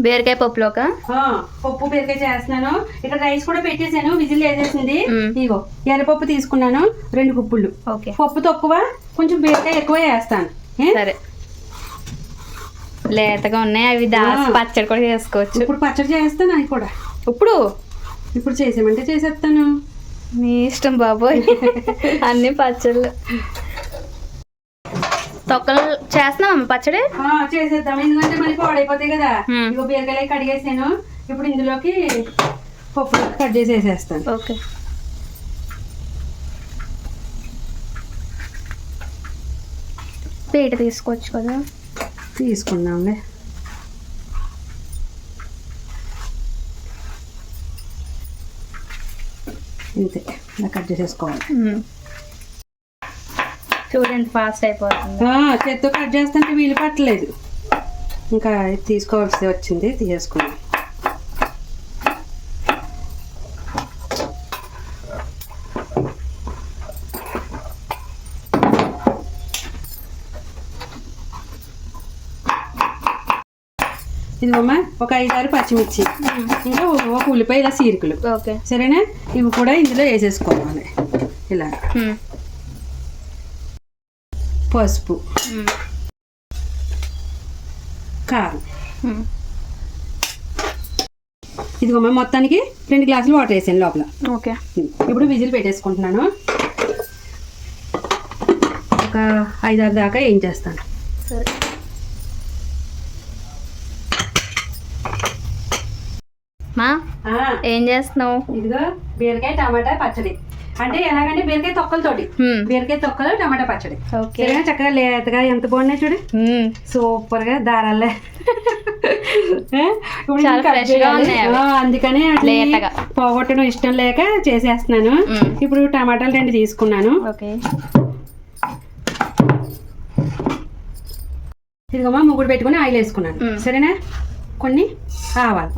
బీరకాయ పప్పులోక? పప్పు బీరకాయ చేస్తున్నాను. ఇక్కడ రైస్ కూడా పెట్టేశాను విజిల్ వేసేసింది. ఇగో ఎర్రపప్పు తీసుకున్నాను రెండు కుప్పుళ్ళు ఓకే. పప్పు తక్కువ కొంచెం బీరకాయ ఎక్కువ వేస్తాను? సరే. లేతగా ఉన్నాయి అవి దాసి ఆ. పచ్చడి కూడా చేసుకోవచ్చు. ఇప్పుడు పచ్చడి చేస్తాను అవి కూడా. ఇప్పుడు? ఇప్పుడు చేసేమంటే చేసేస్తాను. మీ ఇష్టం బాబోయ్. అన్ని పచ్చళ్ళు. తొక్కలు చేస్తున్నాం పచ్చడి? చేసేద్దాం. ఎందుకంటే మళ్ళీ పాడైపోతాయి కదా. ఇగో బీరకాయలు కడిగేసాను. ఇప్పుడు ఇందులోకి పప్పు కట్ చేసి వేసేస్తాను ఓకే. పీట తీసుకోవచ్చు కదా? తీసుకుందాంలే. ఇంతే. కట్ చేసేసుకోవాలి. మ్మ్. చూడు ఎంత ఫాస్ట్ అయిపోతుంది. చేత్తో కట్ చేస్తుంటే వీలు పట్టలేదు. ఇంకా తీసుకోవాల్సి వచ్చింది తీసేసుకున్నాం ఇదిగోమ్మా ఒక ఐదారు పచ్చిమిర్చి. ఇంకా ఒక ఉల్లిపాయ ఇలా సీరుకులు. ఓకే. సరేనా? ఇవి కూడా ఇందులో వేసేసుకోవాలి. ఇలా. పసుపు. మ్మ్. కారం. మ్మ్. ఇదిగోమ్మా మొత్తానికి రెండు గ్లాసులు వాటర్ వేసాను లోపల. ఓకే. ఇప్పుడు విజిల్ పెట్టేసుకుంటున్నాను. ఒక ఐదారు దాకా ఏం చేస్తాను. సరే. మా ఏం చేస్తున్నావు? ఇదిగో బీరకాయ టమాటా పచ్చడి. అంటే ఎలాగంటే బీరకాయ తొక్కలతోటి. మ్మ్. బీరకాయ తొక్కలు టమాటా పచ్చడి. సరేనా? చక్కగా లేతగా ఎంత బాగున్నాయి చూడు. సూపర్ గా దారాలే అందుకనే. పోగొట్టడం ఇష్టం లేక చేసేస్తున్నాను. ఇప్పుడు టమాటాలు రెండు తీసుకున్నాను. ఓకే. ఇదిగోమా ముగ్గురు పెట్టుకుని ఆయిల్ వేసుకున్నాను. సరేనా? కొన్ని ఆవాలు.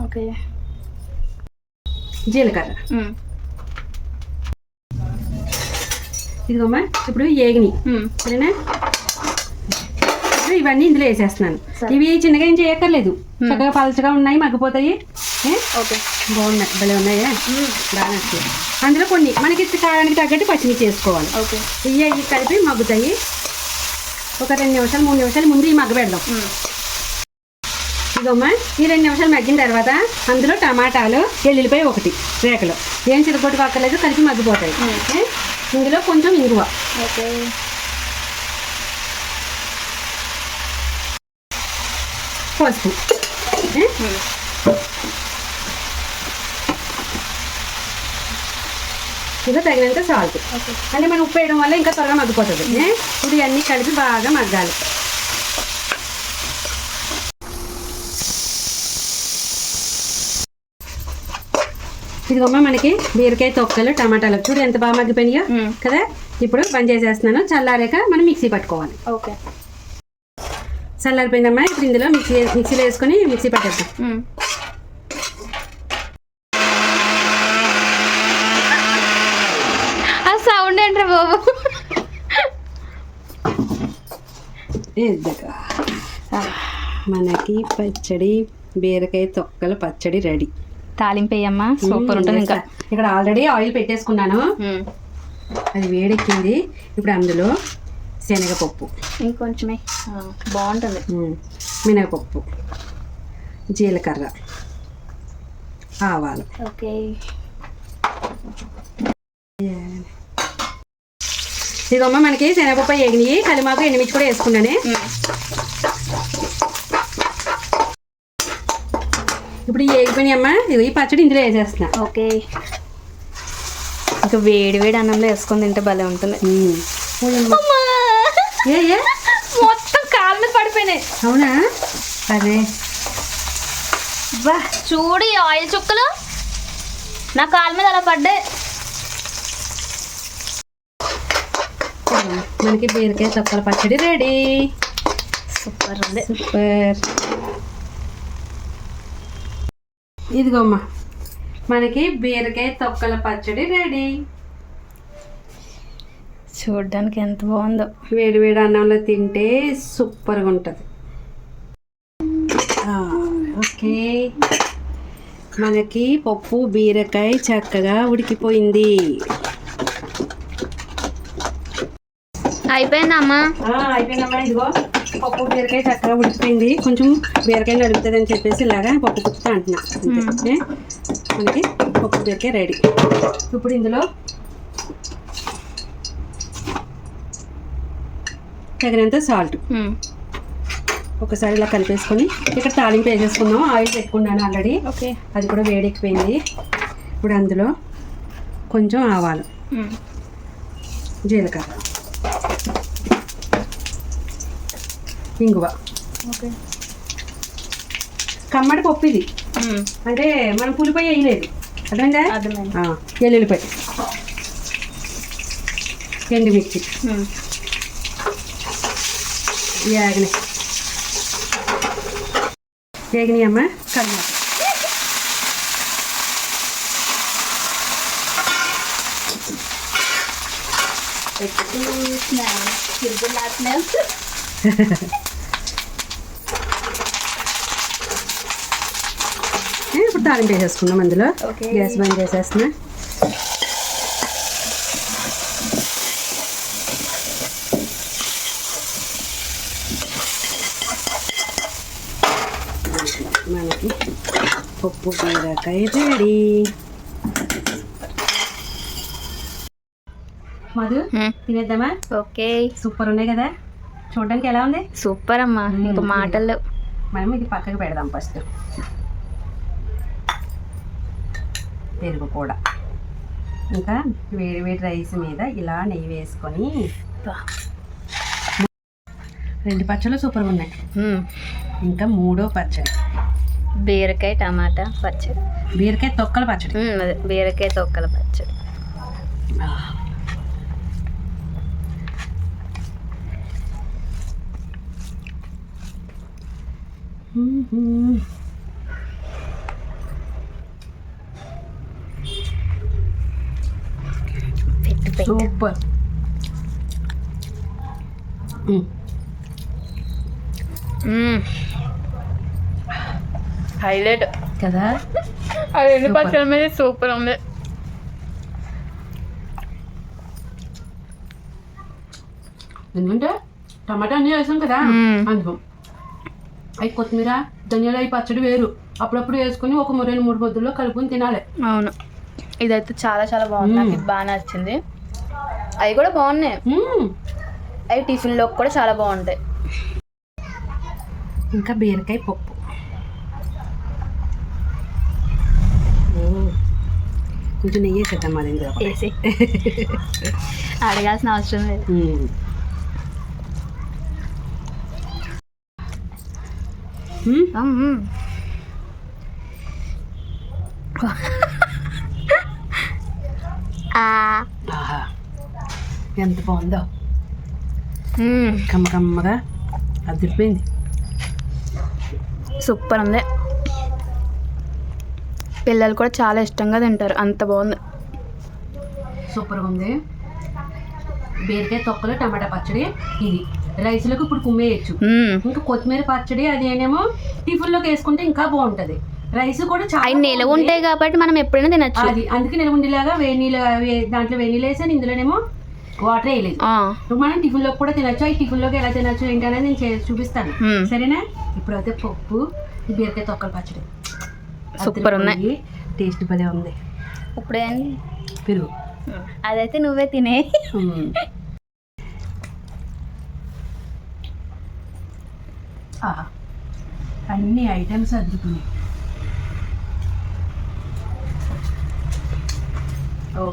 జీలకర్ర మ్మ్. ఇదిగోమ్మా ఇప్పుడు ఏగిని. సరేనా? ఇవన్నీ ఇందులో వేసేస్తున్నాను. ఇవి చిన్నగా ఏం చేయక్కర్లేదు. చక్కగా పలచగా ఉన్నాయి మగ్గిపోతాయి? ఓకే. బాగున్నాయి. భలే ఉన్నాయా. బాగా అందులో కొన్ని మనకి కారానికి తగ్గట్టు పచ్చిమిర్చి వేసుకోవాలి. ఓకే. ఇవి కలిపి మగ్గుతాయి. ఒక రెండు నిమిషాలు మూడు నిమిషాలు ముందు ఈ మగ్గ పెడదాం. మ్మ్. ఇదమ్మా ఈ రెండు నిమిషాలు మగ్గిన తర్వాత అందులో టమాటాలు ఎల్లుల్లిపాయ ఒకటి రేకలు. ఏం చిరగొట్టు పక్కలేదు కలిపి మగ్గిపోతాయి? ఇందులో కొంచెం ఇంగువ. ఓకే. పసుపు. ఇక తగినంత సాల్ట్. అంటే మనం ఉప్పు వేయడం వల్ల ఇంకా త్వరగా మగ్గిపోతుంది? ఇప్పుడు ఇవన్నీ కలిపి బాగా మగ్గాలి. ఇదిగోమ్మ మనకి బీరకాయ తొక్కలు టమాటాలు. చూడు ఎంత బాగా మగ్గిపోయినాయో. కదా? ఇప్పుడు బంద్ చేసేస్తున్నాను. చల్లారాక మనం మిక్సీ పట్టుకోవాలి. ఓకే. చల్లారిపోయిందమ్మా. ఇప్పుడు ఇందులో మిక్సీ మిక్సీలో వేసుకొని మిక్సీ పట్టేద్దాం. ఆ సౌండ్ ఏంట్రా బాబు? ఎద్దగా మనకి పచ్చడి బీరకాయ తొక్కల పచ్చడి రెడీ. తాలింపు వేయమ్మా సూపర్ ఉంటుంది ఇంకా. ఇక్కడ ఆల్రెడీ ఆయిల్ పెట్టేసుకున్నాను. మ్మ్. అది వేడెక్కింది. ఇప్పుడు అందులో శనగపప్పు. ఇంకొంచెమే. బాగుంటుంది. ఉమ్, మినగపప్పు జీలకర్ర. ఆవాలు. ఓకే. ఇదమ్మ మనకి శనగపప్పు ఎగినాయి కలిమాకు ఎండుమిర్చి కూడా వేసుకున్నానే. ఇప్పుడు ఏగిపోయినాయి అమ్మ. ఇదిగో ఈ పచ్చడి ఇందులో వేసేస్తున్నా. ఓకే. ఇంకా వేడి వేడి అన్నంలో వేసుకొని తింటే భలే ఉంటుంది. ఏ ఏ? మొత్తం కాళ్ళ పడిపోయినాయి. అవునా? అదే. బా చూడు ఈ ఆయిల్ చుక్కలు. నా కాళ్ళ మీద అలా పడ్డాయి. మనకి బీరకాయ తొక్కల పచ్చడి రెడీ. సూపర్ ఉంది. సూపర్. ఇదిగోమ్మా. మనకి బీరకాయ తొక్కల పచ్చడి రెడీ. చూడడానికి ఎంత బాగుందో. వేడి వేడి అన్నంలో తింటే సూపర్గా ఉంటుంది. Okay okay. మనకి పప్పు బీరకాయ చక్కగా ఉడికిపోయింది. అయిపోయిందమ్మా. అయిపోయిందమ్మా ఇదిగో. పప్పు బీరకాయ చక్కగా ఉడికిపోయింది. కొంచెం బీరకాయ నడుపుతుంది అని చెప్పేసి ఇలాగా పప్పు కుత్తా అంటున్నా. అంతే. మనకి పప్పు బీరకాయ రెడీ. ఇప్పుడు ఇందులో తగినంత సాల్ట్. ఒకసారి ఇలా కలిపేసుకొని ఇక్కడ తాలింపు వేసేసుకుందాం. ఆయిల్ పెట్టుకున్నాను ఆల్రెడీ. ఓకే. అది కూడా వేడెక్కిపోయింది. ఇప్పుడు అందులో కొంచెం ఆవాలు. జీలకర్ర. ఇంగువ. ఓకే. కమ్మడి పప్పు ఇది. అంటే మనం పులిపోయి వేయలేదు. అర్థమైందా? ఎల్లుల్లిపాయ ఎండుమిర్చి మ్మ్. యాగిని యాగిని అమ్మ? కర్మ చూస్తున్నాను. తిరుగులాడుతున్నాను. తాలింపు వేసేసుకుందాం అందులో. గ్యాస్ బంద్ చేసేస్తున్నా. మనకి పప్పు బీరకాయ రెడీ. మధు. తినేద్దామా? ఓకే. సూపర్ ఉన్నాయి కదా. చూడడానికి ఎలా ఉంది? సూపర్ అమ్మా. ఇంకా. మాటలు మనం ఇది పక్కకు పెడదాం ఫస్ట్. పెరుగు కూడా. ఇంకా వేడి వేడి రైస్ మీద ఇలా నెయ్యి వేసుకొని రెండు పచ్చళ్ళు సూపర్గా ఉన్నాయి. ఇంకా మూడో పచ్చడి. బీరకాయ టమాటా పచ్చడి. బీరకాయ తొక్కల పచ్చడి. బీరకాయ తొక్కల పచ్చడి. మ్మ్. పెట్టు సూపర్. హైలైట్ కదా ఆ రెండు. పచ్చడి మీద సూపర్ ఉంది ఎందుకంటే టమాటా అన్నీ వేసాం కదా. అందుకు అవి కొత్తిమీర ధనియాలు అవి పచ్చడి వేరు అప్పుడప్పుడు వేసుకొని ఒక రెండు మూడు పొద్దుల్లో కలుపుకొని తినాలి అవును ఇదైతే చాలా చాలా బాగుంది నాకు ఇది బాగా నచ్చింది అవి కూడా బాగున్నాయి. అవి టిఫిన్లో కూడా చాలా బాగుంటాయి ఇంకా బీరకాయ పప్పు. కొంచెం నెయ్యి వేసేద్దాం మరి ఇందులో వేసి అడగాల్సిన అవసరం లేదు. ఆ. ఎంత బాగుందో. మ్మ్. కమ్మ కమ్మగా అదిరిపోయింది సూపర్ ఉంది. పిల్లలు కూడా చాలా ఇష్టంగా తింటారు. అంత బాగుంది. సూపర్గా ఉంది. బీరకాయ తొక్కలు టమాటా పచ్చడి ఇది. రైస్లకు ఇప్పుడు కుమ్మేయచ్చు మ్మ్. ఇంకా కొత్తిమీర పచ్చడి అది ఏనేమో టిఫిన్లోకి వేసుకుంటే ఇంకా బాగుంటుంది. రైస్ కూడా చాలా నిలవ. ఉంటాయి కాబట్టి మనం ఎప్పుడైనా తినచ్చు. అది అందుకే నిలవ ఉండేలాగా వేడి నీళ్ళు దాంట్లో వేడి నీళ్ళు వేసాను. ఇందులోనేమో వాటర్ వేయలేదు. మనం టిఫిన్లో కూడా తినచ్చు? ఈ టిఫిన్లోకి ఎలా తినచ్చు ఏంటి అనేది నేను చూపిస్తాను. సరేనా? ఇప్పుడు అయితే పప్పు బీరకాయ తొక్కల పచ్చడి. సూపర్ ఉన్నాయి. టేస్ట్ భలే ఉంది. ఇప్పుడే పెరుగు. అదైతే నువ్వే తినే. అన్ని ఐటమ్స్ అద్దుకున్నాయి ఓ